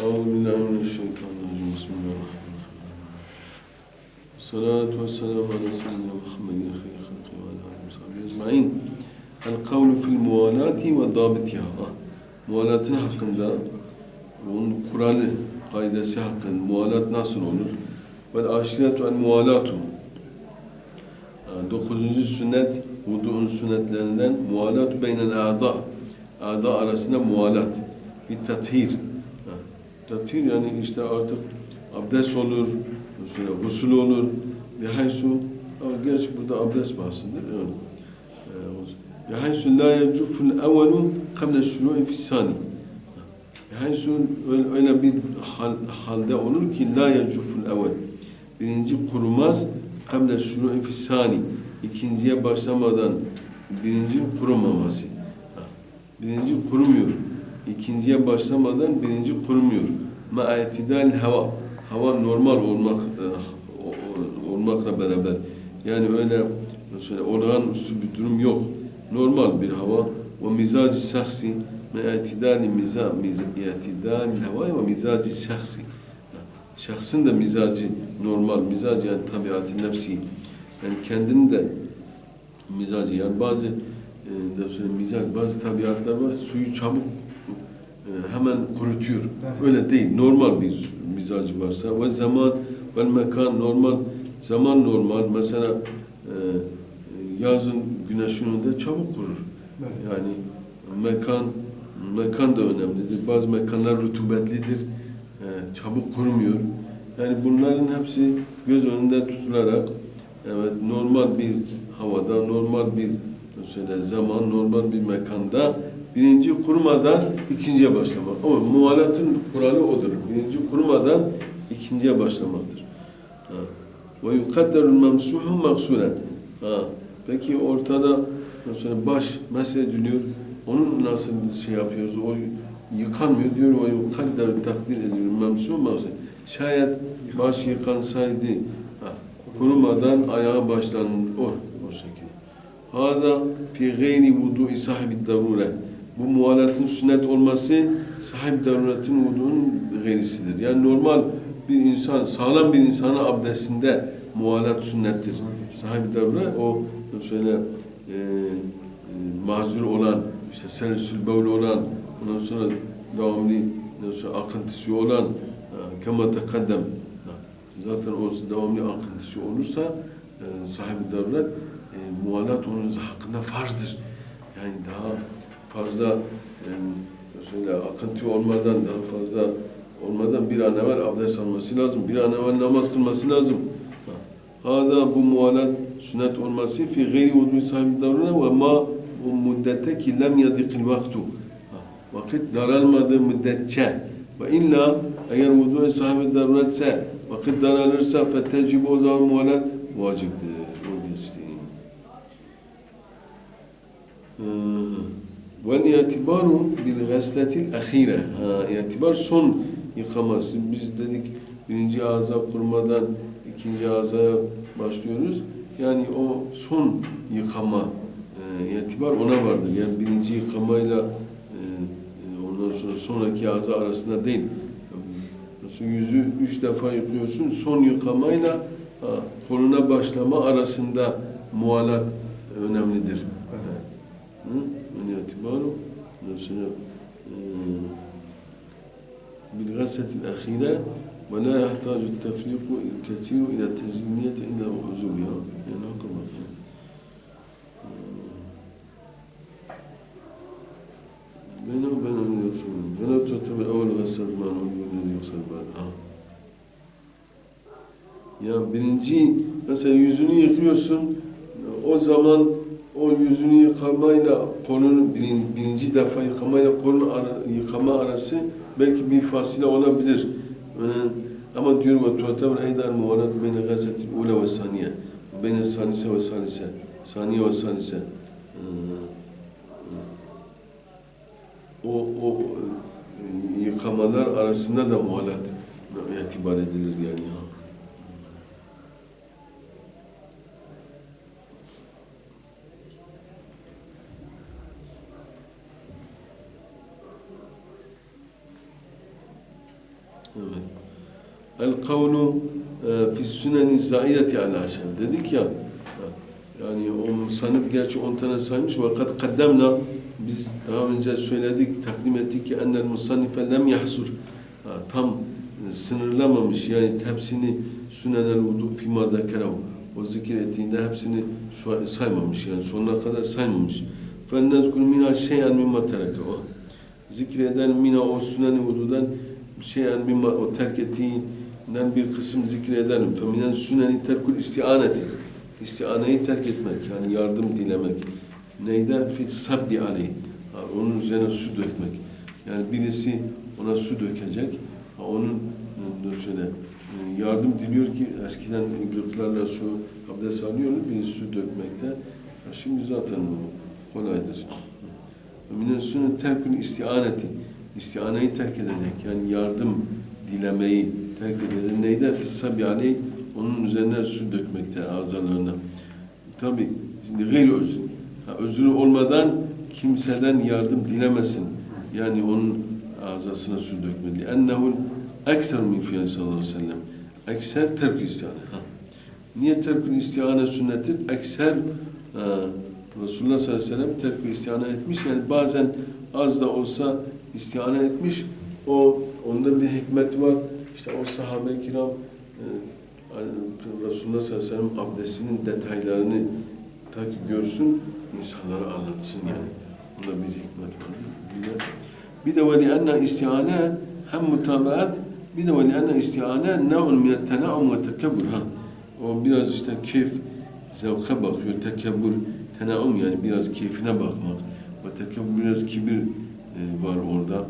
Euzubillahimineşşeytanirracim. Bismillahirrahmanirrahim. Salatu ve selamu ala seyyidina Muhammedin hayri halkı ve ala alihi ve sahbihi ecmaîn. El kavlu fil muvalati ve dabitiha. Muvalatın hakkında onun kuralı, kaidesi hakkında muvalat nasıl olur? Ve aşiretu el muvalatu. Ee, dokuzuncu sünnet, vudu'un sünnetlerinden muvalat beynel a'da. A'da arasında muvalat. Bir tathir tatir yani işte artık abdest olur, sonra gusül olur, bihaysu ama gerçi burada abdest bahsindir. Evet. Bihaysu la yecuful evvelu kable şuru'i fissani. Bihaysu öyle bir hal, halde olur ki la yecuful evvel. Birinci kurumaz kable şuru'i fissani. İkinciye başlamadan birinci kurumaması. Birinci kurumuyor ikinciye başlamadan birinci kurumuyor ma itidal hava. Hava normal olmak olmakla beraber. Yani öyle mesela olağanüstü bir durum yok. Normal bir hava. Ve mizacı şahsi ve itidali miza, itidali hava ve mizacı şahsi. Şahsın da mizacı normal. Mizacı yani tabiatı nefsi. Yani kendinin de mizacı. Yani bazı e, mizac bazı tabiatlar var suyu çabuk e, hemen kurutuyor öyle değil normal bir mizacı varsa ve zaman ve mekan normal zaman normal mesela e, yazın güneşin önünde çabuk kurur. Yani mekan mekan da önemlidir. Bazı mekanlar rutubetlidir. E, çabuk kurumuyor. Yani bunların hepsi göz önünde tutularak evet normal bir havada, normal bir şöyle zaman, normal bir mekanda birinci kurumadan ikinciye başlamak. Ama muvalatın kuralı odur. Birinci kurumadan ikinciye başlamaktır. Ve yukadderul memsuhu maksulen. Ha. Peki ortada mesela baş mesediliyor. Onun nasıl şey yapıyoruz? O yıkanmıyor diyor. O yukadder takdir ediyor. Memsu mahsul. Şayet baş yıkansaydı ha, kurumadan ayağa başlanır. O, o şekilde. Hada fi gayri vudu'i sahibi darure. Bu muvalatın sünnet olması sahip daruretin vudu'un gayrisidir. Yani normal bir insan, sağlam bir insanın abdestinde muvalat sünnettir. Sahibi darure o şöyle e, e, mazur olan, işte senesül bevl olan, ondan sonra devamlı ondan sonra akıntısı olan e, kema tekaddem. Zaten o devamlı akıntısı olursa e, sahibi daruret e, muvalat onun hakkında farzdır. Yani daha fazla e, akıntı olmadan daha fazla olmadan bir an evvel abdest alması lazım. Bir an evvel namaz kılması lazım. Hada bu muvalat sünnet olması fi gayri vudu sahibi davrına ve ma o müddette ki lem yadikil vaktu. Vakit daralmadığı müddetçe ve illa eğer vudu sahibi daruretse vakit daralırsa fettecibu o zaman muvalat vaciptir. O geçti. Ve bil gasletil ahire. Ha, itibar son yıkaması. Biz dedik birinci ağza kurmadan ikinci ağzaya başlıyoruz. Yani o son yıkama e, itibar ona vardır. Yani birinci yıkamayla e, ondan sonra sonraki ağza arasında değil. Mesela yüzü üç defa yıkıyorsun. Son yıkamayla ha, koluna başlama arasında muhalat mesela بالغسلة الأخيرة ولا يحتاج التفريق الكثير إلى التجزئة عند حصولها يعني كما بينه وبين من يغسل ولا تعتبر أول غسل مع الذي يغسل بعدها ya birinci mesela yüzünü yıkıyorsun o zaman o yüzünü yıkamayla kolun birinci, defa yıkamayla kolun ara, yıkama arası belki bir fasile olabilir. Yani ama diyor ve tuatabır eydar muvalat beyne gazetil ula ve saniye. Beyne sanise ve salise. Saniye ve salise. O, o yıkamalar arasında da muhalat itibar edilir yani. Ha. Evet. El kavlu e, fi süneni zaideti ala aşer. Dedik ya, yani o musanif gerçi 10 tane saymış ve kad kaddemna biz daha önce söyledik, takdim ettik ki ennel musannife lem yahsur. Ha, Tam e, sınırlamamış yani hepsini sünenel vudu fîmâ zekerahu. O zikir ettiğinde hepsini şu- saymamış yani sonuna kadar saymamış. فَنَّذْكُرْ مِنَا شَيْئًا مِمَّا تَرَكَ O zikreden mina o sünen-i vududan şeyen mimma o terk ettiğinden bir kısım zikredelim. Feminen süneni terkul istianeti. İstianeyi terk etmek yani yardım dilemek. Neyde? Fil sabbi aleyh. Onun üzerine su dökmek. Yani birisi ona su dökecek. Onun e, şöyle e, yardım diliyor ki eskiden gırklarla su abdest alıyordu. Birisi su dökmekte. Şimdi zaten bu kolaydır. Minen sünnet terkül istianeti. İstianeyi terk edecek. Yani yardım dilemeyi terk edecek. Neyde? Fissabi aleyh. Onun üzerine su dökmekte azalarına. Tabi şimdi gayri özür. Özrü olmadan kimseden yardım dilemesin. Yani onun azasına su dökmeli. Ennehul ekser min fiyan sallallahu aleyhi ve sellem. Ekser terk istihane. Ha. Niye terkül istihane sünnettir? Ekser ha, Resulullah sallallahu aleyhi ve sellem terk istihane etmiş. Yani bazen az da olsa istihane etmiş. O onda bir hikmet var. İşte o sahabe-i kiram e, Resulullah sallallahu aleyhi ve sellem abdestinin detaylarını ta ki görsün, insanlara anlatsın yani. Bunda bir hikmet var. Bir de, bir de enne istihane hem mutabaat bir de enne istihane minet tena'um ve tekebbür. Ha. O biraz işte keyif, zevke bakıyor. Tekebbür, tenaum yani biraz keyfine bakmak. Ve tekebbür biraz kibir var orada.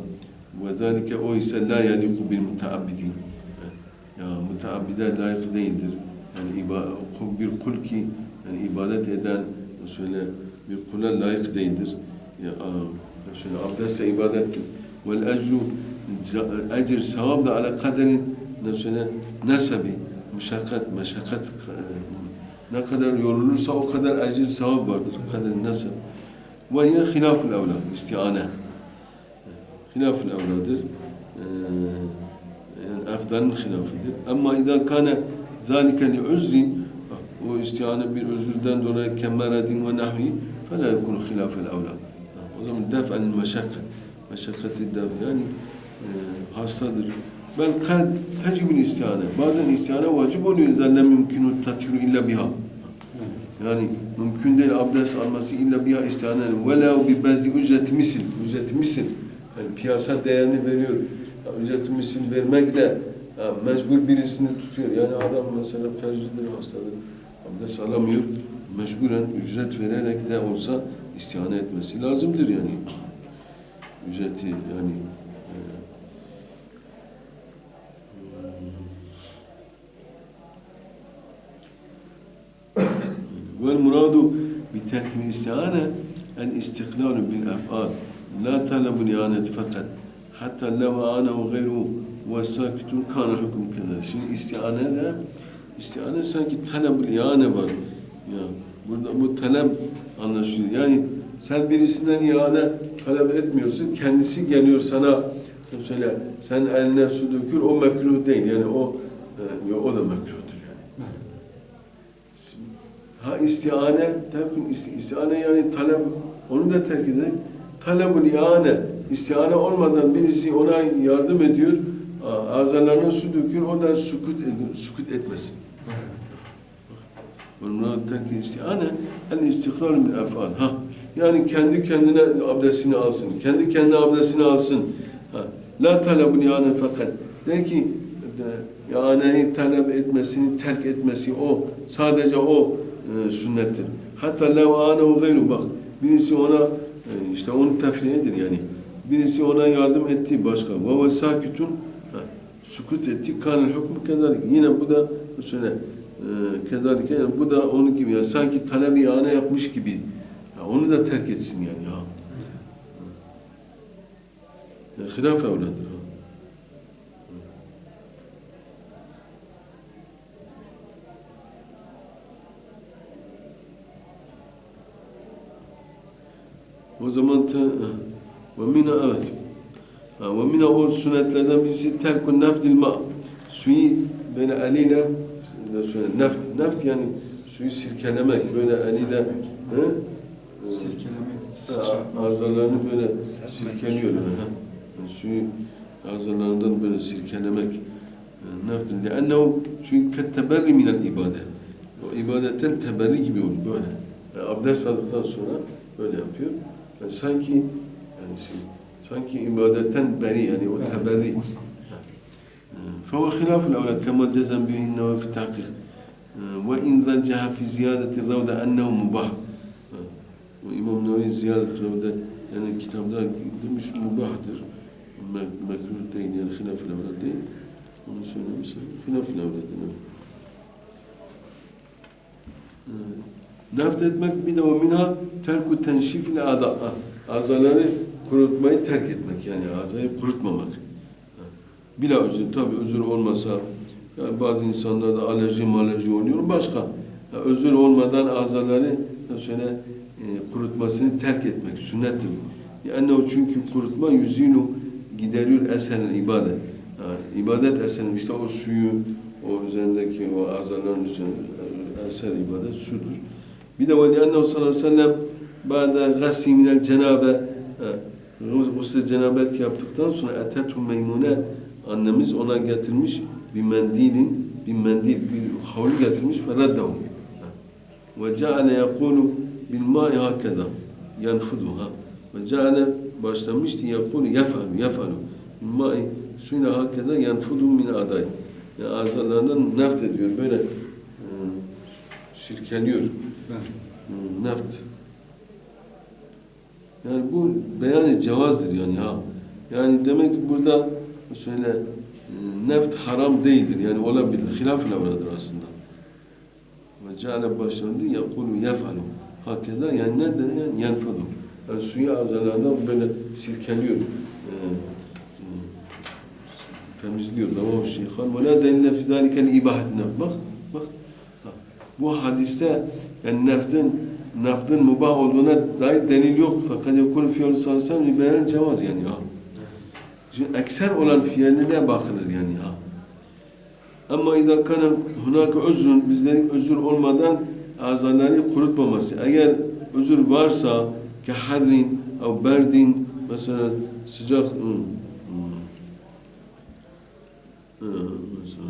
Ve zalike o ise la yaliku bil mutaabbidin. Ya mutaabbide layık değildir. Yani bir kul ki yani ibadet eden şöyle bir kula layık değildir. Ya şöyle abdestle ibadettir. Vel ecru ecir sevap da ala kaderin ne söyle nesebi müşakkat meşakkat e, ne kadar yorulursa o kadar ecir sevap vardır. Kaderin neseb. Ve hiye hilaful evla istiane hilafın evladır. E, yani efdanın hilafidir. Ama idâ kâne zâlike li özrin o istihane bir özürden dolayı kemeredin ve nahvi fela yekun hilafel evla. O zaman def'en meşakkat. Meşakkati def yani e, hastadır. Bel kad tecibül istihane. Bazen istihane vacip oluyor. Zelle mümkünü tathiru illa biha. Yani mümkün değil abdest alması illa biha istihane. Velev bi bezli ücret misil. Ücret misil. Yani piyasa değerini veriyor. Yani ücret misil vermekle yani mecbur birisini tutuyor. Yani adam mesela felçlidir, hastadır, abdest alamıyor. Mecburen ücret vererek de olsa istihane etmesi lazımdır yani. Ücreti yani e, Vel muradu bi tekni istihane en istiklalu bil ef'al. لا طلب الإعانة فقط حتى لو أعانه غيره وساكت كان الحكم كذا Şimdi istiane de istiane sanki talep ihane var. Ya burada bu talep anlaşılıyor. Yani sen birisinden ihane talep etmiyorsun. Kendisi geliyor sana söyle sen eline su dökür o mekruh değil. Yani o e, o da mekruhtur yani. Ha istihane, terkün isti, istihane yani talep, onu da terk ederek talebul ihane, istihane olmadan birisi ona yardım ediyor, azalarına su döküyor, o da sukut, sukut etmesin. Bunun terk istihane, el istiklal min efal. Ha, yani kendi kendine abdestini alsın, kendi kendine abdestini alsın. Ha, la talebul ihane fakat. De ki, de, ihaneyi talep etmesini, terk etmesi o, sadece o e, sünnettir. Hatta lev ânehu gayru bak. Birisi ona e, işte onun tefriyedir yani. Birisi ona yardım etti başka. Ve ve sakitun sukut etti. Kanel hükmü kezalik. Yine bu da şöyle e, kezalik. Yani bu da onun gibi yani sanki talep ihane yapmış gibi. Ya onu da terk etsin yani. Ha. Yani hilaf evladır. Ha. O zaman te, ve mina evet. Ve mina o sünnetlerden birisi terkun neftil ma. Suyu böyle eliyle söyle neft neft yani suyu sirkelemek böyle eliyle he? Sirkelemek. Ha, Azalarını böyle sirkeliyor. Yani suyu azalarından böyle sirkelemek. Neft. Lennehu çünkü ketteberri minel ibadet. O ibadetten teberri gibi olur böyle. Yani abdest aldıktan sonra böyle yapıyor. Yani sanki yani şey, sanki ibadetten beri yani o teberri. فهو خلاف الأولى كما جزم به النووي في التحقيق وإن رجح في زيادة الروضة أنه مباح وإمام النووي زيادة الروضة yani kitapta demiş mubahtır. Mek- Mekruh değil yani hilaf el değil. Onu Neft etmek bir de o mina terku tenşif ile. Azaları kurutmayı terk etmek yani azayı kurutmamak. Bila özür tabi özür olmasa yani bazı insanlarda alerji malerji oluyor başka. Ya özür olmadan azaları şöyle e, kurutmasını terk etmek sünnettir. Yani o çünkü kurutma yüzünü gideriyor eserin ibadet. Yani ibadet eserin işte o suyu o üzerindeki o azaların üzerinde eser ibadet sudur. Bir de liannehu sallallahu aleyhi ve sellem ba'da gassi minel cenabe gusül cenabet yaptıktan sonra etetu meymune annemiz ona getirmiş bir mendilin bir mendil bir havlu getirmiş ve reddehu. Ve ceale yekulu bil ma'i hakeda yanfuduha ve ceale başlamıştı yekulu yefalu yefalu. Bil ma'i suyla hakeda yanfudu min aday yani azalarından neft ediyor böyle şirkeliyor e, neft. Yani bu beyan cevazdır yani ha. Yani demek ki burada şöyle e, neft haram değildir. Yani olabilir. Hilaf lavradır aslında. Ve ceale başlandı yakulu yefalu. Hakeda yani ne de yani yenfadu yani suyu azalardan böyle sirkeliyor e, e, temizliyor. Ravahu Şeyhan ve la delile fi zâlikel ibahati neft. Bak bak. Bu hadiste yani neftin neftin mubah olduğuna dair delil yok fakat yakun ve sellem beyan cevaz yani ha Şimdi ekser olan fiillerine bakılır yani ha. Ama idâ kana hunâke özrün, biz dedik özür olmadan azaları kurutmaması. Eğer özür varsa ki harrin, ev berdin, mesela sıcak, hı, hı. Hı, mesela,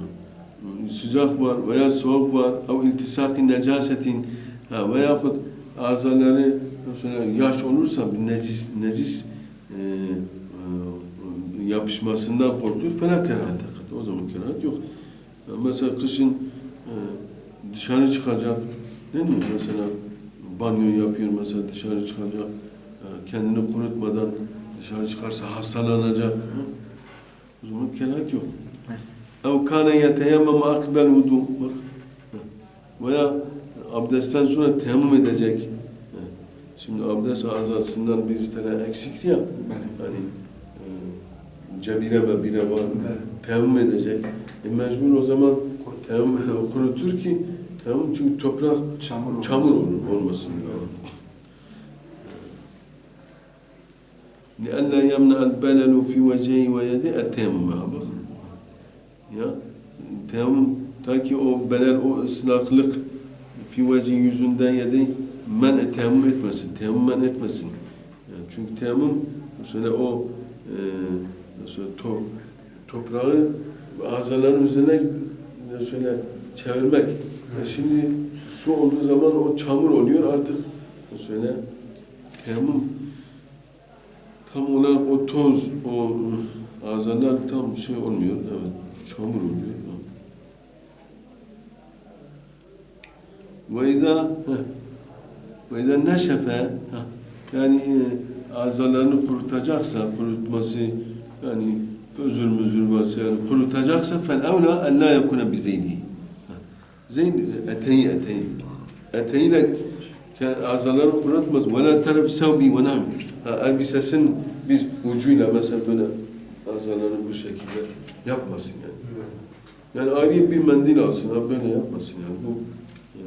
sıcak var veya soğuk var, ev iltisaki necasetin, ha, veyahut azaları mesela yaş olursa bir necis, necis e, e, yapışmasından korkuyor falan kerahat O zaman kerahat yok. Mesela kışın e, dışarı çıkacak, değil mi? Mesela banyo yapıyor mesela dışarı çıkacak, e, kendini kurutmadan dışarı çıkarsa hastalanacak. Hı? O zaman kerahat yok اَوْ كَانَ يَتَيَمَّمَ akbel vudu. Bak. Hı. Veya abdestten sonra teyemmüm edecek. Hı. Şimdi abdest azasından bir tane eksikti ya. Ben. Hani e, cebire ve bire var. Evet. Teyemmüm edecek. E mecbur o zaman teyemmüm kurutur ki teyemmüm çünkü toprak Çamur olur. çamur olur, olmasın. لألا يمنع البلل في وجهه ويده التيمم bak. ya teyemmüm ta ki o belel o ıslaklık fi veci yüzünden yedi men teyemmüm etmesin. Teyemmüm men etmesin. Yani çünkü teyemmüm mesela o e, mesela to, toprağı azaların üzerine şöyle çevirmek. E şimdi su olduğu zaman o çamur oluyor artık şöyle teyemmüm tam olarak o toz, o azalar tam şey olmuyor. Evet, çamur oluyor. Ve izâ ve izâ neşefe yani e, azalarını kurutacaksa, kurutması yani özür müzür varsa yani kurutacaksa fel evla en la yekune bi zeyni. Zeyn eteği eteği. Eteğiyle azalarını kurutmaz. Ve la taraf sevbi ve nam. Elbisesin bir ucuyla mesela böyle azalarını bu şekilde yapmasın yani. Yani ayrı bir mendil alsın, ha böyle yapmasın yani. Bu e,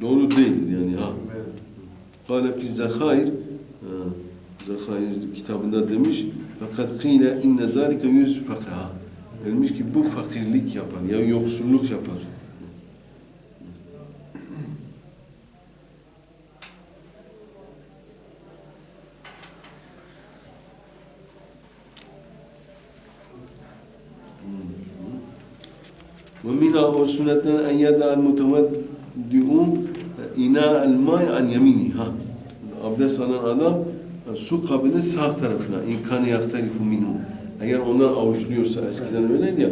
doğru değildir yani ha. Kale fi Zekhair, Zekhair kitabında demiş, Fakat kıyle inne zâlike yüz fakra. Denilmiş ki bu fakirlik yapar ya yoksulluk yapar. ve sünnetten en yeda'al muteveddiun ina'al may an yemini. Ha. Abdest alan adam e, su kabını sağ tarafına imkanı yahtarifu minhu. Eğer ondan avuçluyorsa, eskiden öyleydi ya,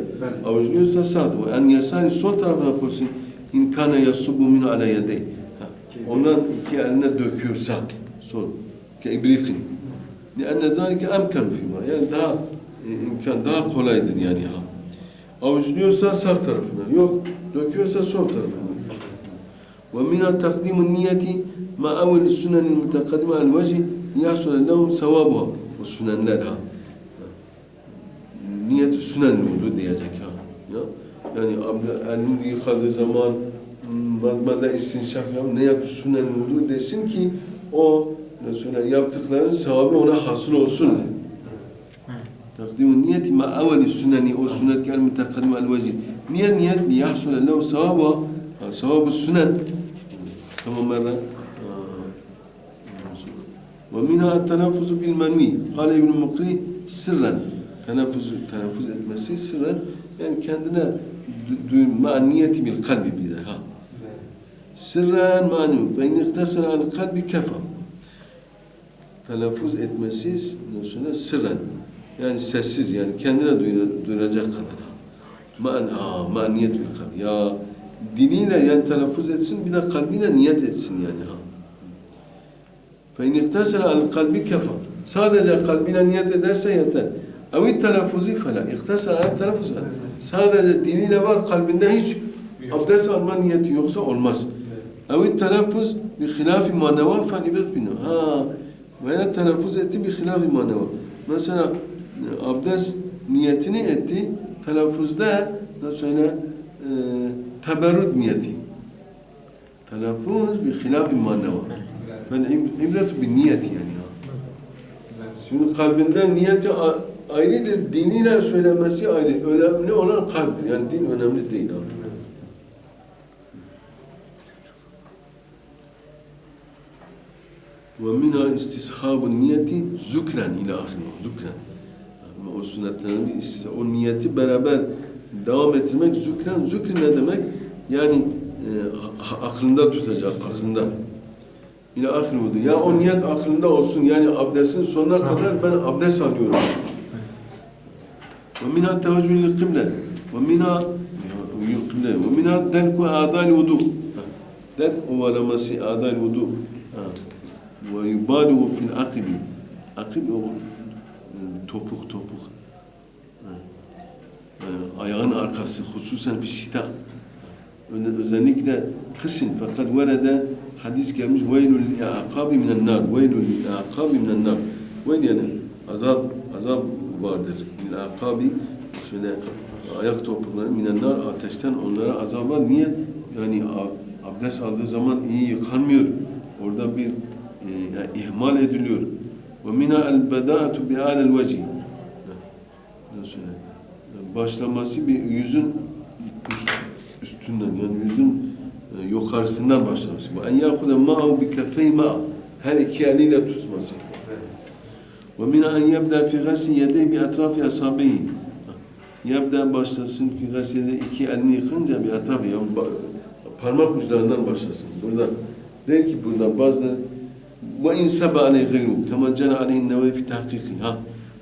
avuçluyorsa sağ tarafı. En yasani sol tarafına koysun. İmkana yasubu min ala yedey. Ondan iki eline döküyorsa sol. ke Kebrikin. Lianne zâlike emkan fîmâ. Yani daha e, imkan, daha kolaydır yani. Ha. Avucluyorsa sağ tarafına. Yok. Döküyorsa sol tarafına. Ve mina takdimun niyeti ma evvel sünnenin mutakadime al veci liyasule lehu sevabuha. O sünenler ha. Niyeti sünen oldu diyecek ha. Ya. Yani elini yıkadığı zaman hmm, madmada istinşak yap, ne yaptı sünnen oldu desin ki o ne söyle yaptıkların sevabı ona hasıl olsun. Takdimun niyeti ma evveli süneni o sünnet kel mutakaddim el vecih. Niye niyet li yahsule lehu sevaba sevabı sünen tamam merre ومنها التنفس بالمنوي قال ابن مقري سرا تنفس تنفس etmesi sırren yani kendine ma niyeti bil kalbi bir de ha sırren manu ve in iktasara al kalbi kefa telaffuz etmesi sonra sırren yani sessiz yani kendine duyura- duyuracak kadar ma ha ma niyet bil kalbi ya diliyle yani telaffuz etsin bir de kalbiyle niyet etsin yani ha فَاِنْ اِقْتَسَرَ عَلَى الْقَلْبِ كَفَى Sadece kalbine niyet ederse yeter. اَوِ التَّلَفُّزِ فَلَا اِقْتَسَرَ عَلَى التَّلَفُّزِ Sadece diliyle var, kalbinde hiç abdest alma niyeti yoksa olmaz. اَوِ التَّلَفُّزِ بِخِلَافِ مَا نَوَى فَلِبَتْ بِنَوَى Ha, veya telaffuz etti بِخِلَافِ مَا نَوَى Mesela e, abdest niyetini etti, telaffuzda nasıl söyle, e, teberrüt niyeti. Telaffuz بِخِلَافِ مَا نَوَى ben ibret bir niyet yani. ya. Şimdi kalbinden niyeti a- ayrıdır, diniyle söylemesi ayrı. Önemli olan kalptir. Yani din önemli değil abi. Ve minha istishabun niyeti zükren ila ahirih. o sünnetlerin o niyeti beraber devam ettirmek zükren. Zükr ne demek? Yani e, aklında tutacak, aklında. İle ahir vudu. Ya o niyet aklında olsun. Yani abdestin sonuna kadar ben abdest alıyorum. Ve minha teveccüh lil kıble. Ve yil kıble. Ve minha delku a'dal vudu. Delk ovalaması a'dal vudu. Ve yubaligu fil akibi. Akib topuk topuk. E, Ayağın arkası hususen fişita. Öyle- özellikle kışın. Fakat verede hadis gelmiş veylül li'akabi minen nar veylül li'akabi minen nar. Veyl yani azap azap vardır. Li'akabi şöyle ayak topukları minen nar ateşten onlara azap var. Niye? Yani abdest aldığı zaman iyi yıkanmıyor. Orada bir e, yani ihmal ediliyor ve mina el beda'atu bi alel başlaması bir yüzün üst, üstünden yani yüzün e, yukarısından başlaması. En yakude ma'u bi kefey ma' her iki eliyle tutması. Ve min en yebda fi gasi yedey bi etrafi asabihi. Yebda başlasın fi gasi yedey iki elini yıkınca bir etrafı yani parmak uçlarından başlasın. Burada der ki burada bazıları ve in sebe aleyh gayru cana aleyhin nevevi fi tahkiki.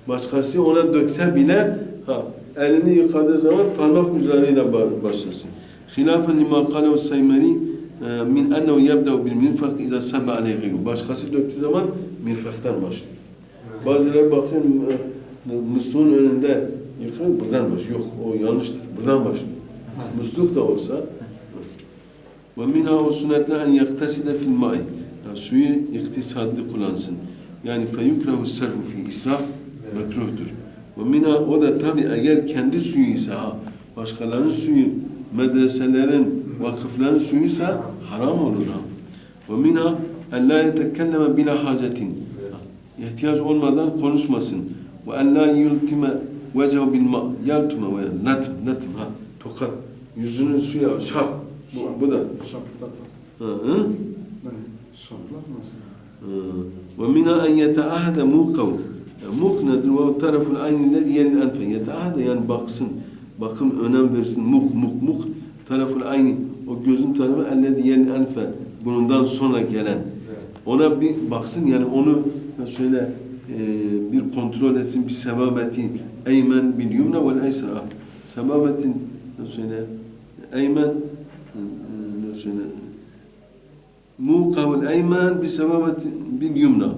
Başkası ona dökse bile ha, elini yıkadığı zaman parmak uçlarıyla ba- başlasın. Hilafen lima kalehu saymeri e, min ennehu yebde'u bil mirfak iza sebe aleyh gayru. Başkası döktüğü zaman mirfaktan başlıyor. Bazıları bakın e, musluğun önünde yıkıyor, buradan başlıyor. Yok, o yanlıştır. Buradan başlıyor. Musluk da olsa ve minha o sünnetler en ma'i. Yani suyu iktisadlı kullansın. Yani fe yukrehu serfu fi israf mekruhtur. Ve minha o da tabi eğer kendi suyu ise ha, başkalarının suyu, medreselerin, vakıfların suyuysa haram olur ha. Ve minha en la yetekelleme bila hacetin. İhtiyaç olmadan konuşmasın. Ve en la yultime vecehu bil ma. Yaltime ve natm, natm ha. Tokat. Yüzünü suya şap. Bu, bu da. Şaplak. Hı hı. Yani şaplak mesela. ومن أن يتعهد موقه موق nedir? O taraful aynı lezi yelin enfe. Yetahada yani baksın. Bakım önem versin. Muk muk muk. Taraful aynı. O gözün tarafı ellezi yelin enfe. Bundan sonra gelen. Ona bir baksın yani onu şöyle e, bir kontrol etsin bir sebabetin eymen bil yumna vel eysra. Sebabetin şöyle eymen e, muqavul eymen bi sebabeti bil yumna.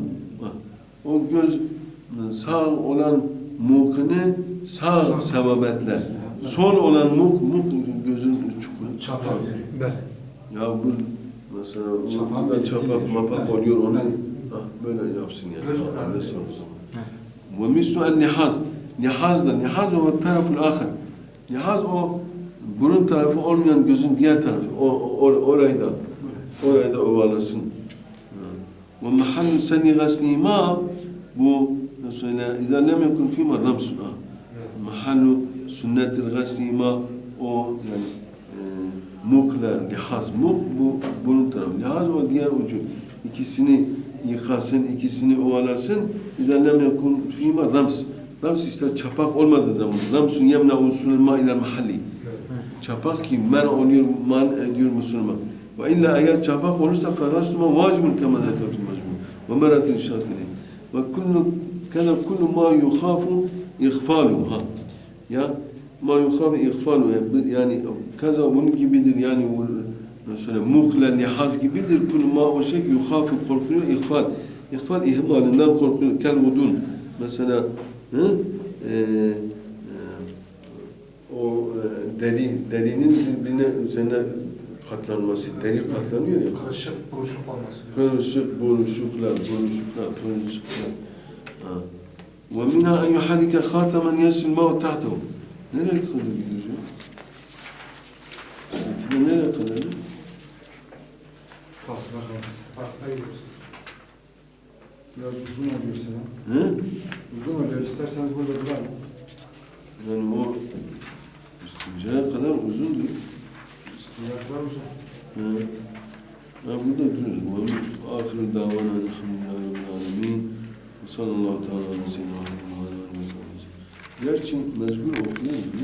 O göz sağ olan mukını sağ sebabetle. Sol olan muk muk gözün çukuru. Çapak yeri. Ya bu mesela yeri. çapak mapak oluyor onu ha, böyle yapsın yani. Kararı. sonra. Ve mislu el nihaz. Nihaz da nihaz o taraful ahir. Nihaz o burun tarafı olmayan gözün diğer tarafı. O, o orayı da orayı da ovalasın. Ve mahall seni gaslima bu nasıl söyle? İza lem yekun fîma ramsun. Mahallu sünnetil gaslima o yani e, mukla, lihaz. Muk bu bunun tarafı. Lihaz o diğer ucu. İkisini yıkasın, ikisini ovalasın. İza lem yekun fîma rams. Rams işte çapak olmadığı zaman. Ramsun yemna usulma ile mahalli. Çapak ki men oluyor, man ediyor Müslüman ve illa eğer çapak olursa fegastuma vacibun kema zekertu mecbun ve meratin şartili ve kullu kada kullu ma yukhafu ihfalu ha ya ma yukhafu ihfalu yani kaza bunun gibidir yani mesela mukla lihaz gibidir. Kullu ma o şey yukhafu korkuyor ihfal ihfal ihmalinden korkuyor. Kel vudun mesela hı? Ee, e, o e, deri derinin birbirine üzerine katlanması, deri katlanıyor ya. Karışık, buruşuk olması. Kırışık, buruşuklar, buruşuklar, kırışıklar. Ve minha en yuharike khatamen yesil ma'u tahtahu. Nereye kadar gidiyor? Şimdi nereye kadar? Fasla kalırsa. Pasta gidiyoruz. Biraz uzun oluyor sana. He? Uzun oluyor. İsterseniz burada duralım. Yani o istincaya kadar uzun Ha. Ha, burada duruyoruz. Ve ahiru davana elhamdülillahi rabbil alemin. Ve sallallahu aleyhi ve sellem. Gerçi mecbur okuyoruz.